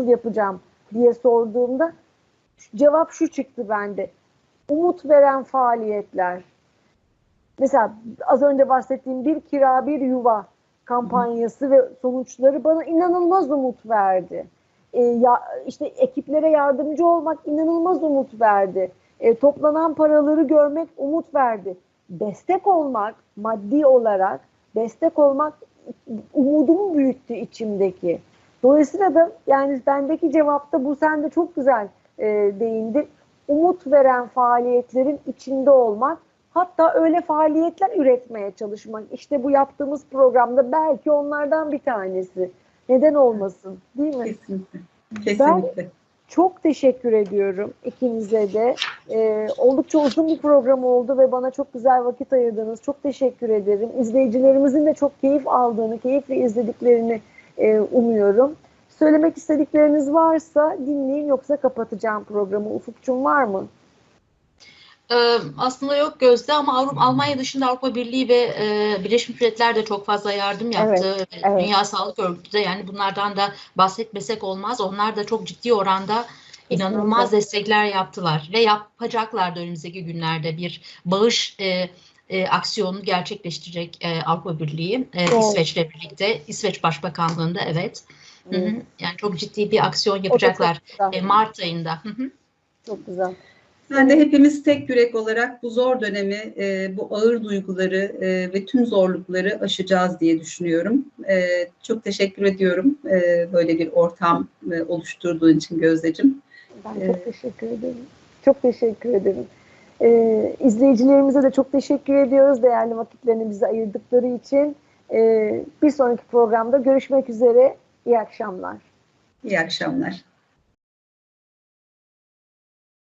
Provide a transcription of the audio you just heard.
nasıl yapacağım diye sorduğumda cevap şu çıktı bende. Umut veren faaliyetler. Mesela az önce bahsettiğim bir kira bir yuva kampanyası ve sonuçları bana inanılmaz umut verdi. E, ya, işte ekiplere yardımcı olmak inanılmaz umut verdi. E, toplanan paraları görmek umut verdi. Destek olmak maddi olarak destek olmak umudumu büyüttü içimdeki. Dolayısıyla da yani bendeki cevapta bu sen de çok güzel e, değindin. Umut veren faaliyetlerin içinde olmak hatta öyle faaliyetler üretmeye çalışmak. İşte bu yaptığımız programda belki onlardan bir tanesi. Neden olmasın değil mi? Kesinlikle. Kesinlikle. Çok teşekkür ediyorum ikinize de. Ee, oldukça uzun bir program oldu ve bana çok güzel vakit ayırdınız. Çok teşekkür ederim. İzleyicilerimizin de çok keyif aldığını, keyifle izlediklerini e, umuyorum. Söylemek istedikleriniz varsa dinleyin yoksa kapatacağım programı. Ufukçum var mı? Ee, aslında yok Gözde ama Avrupa, Almanya dışında Avrupa Birliği ve e, Birleşmiş Milletler de çok fazla yardım yaptı. Evet, evet. Dünya Sağlık Örgütü de yani bunlardan da bahsetmesek olmaz. Onlar da çok ciddi oranda inanılmaz Kesinlikle. destekler yaptılar ve yapacaklar da önümüzdeki günlerde bir bağış e, e, aksiyonu gerçekleştirecek e, Avrupa Birliği e, Doğru. İsveç'le birlikte İsveç Başbakanlığı'nda evet. Hı hı. Evet. Yani çok ciddi bir aksiyon yapacaklar e, Mart ayında. Hı hı. Çok güzel. Ben de hepimiz tek yürek olarak bu zor dönemi, e, bu ağır duyguları e, ve tüm zorlukları aşacağız diye düşünüyorum. E, çok teşekkür ediyorum e, böyle bir ortam e, oluşturduğun için Gözdeciğim. Ben Evet. çok teşekkür ederim. Çok teşekkür ederim. Ee, izleyicilerimize de çok teşekkür ediyoruz değerli vakitlerini bize ayırdıkları için. Ee, bir sonraki programda görüşmek üzere. İyi akşamlar. İyi akşamlar.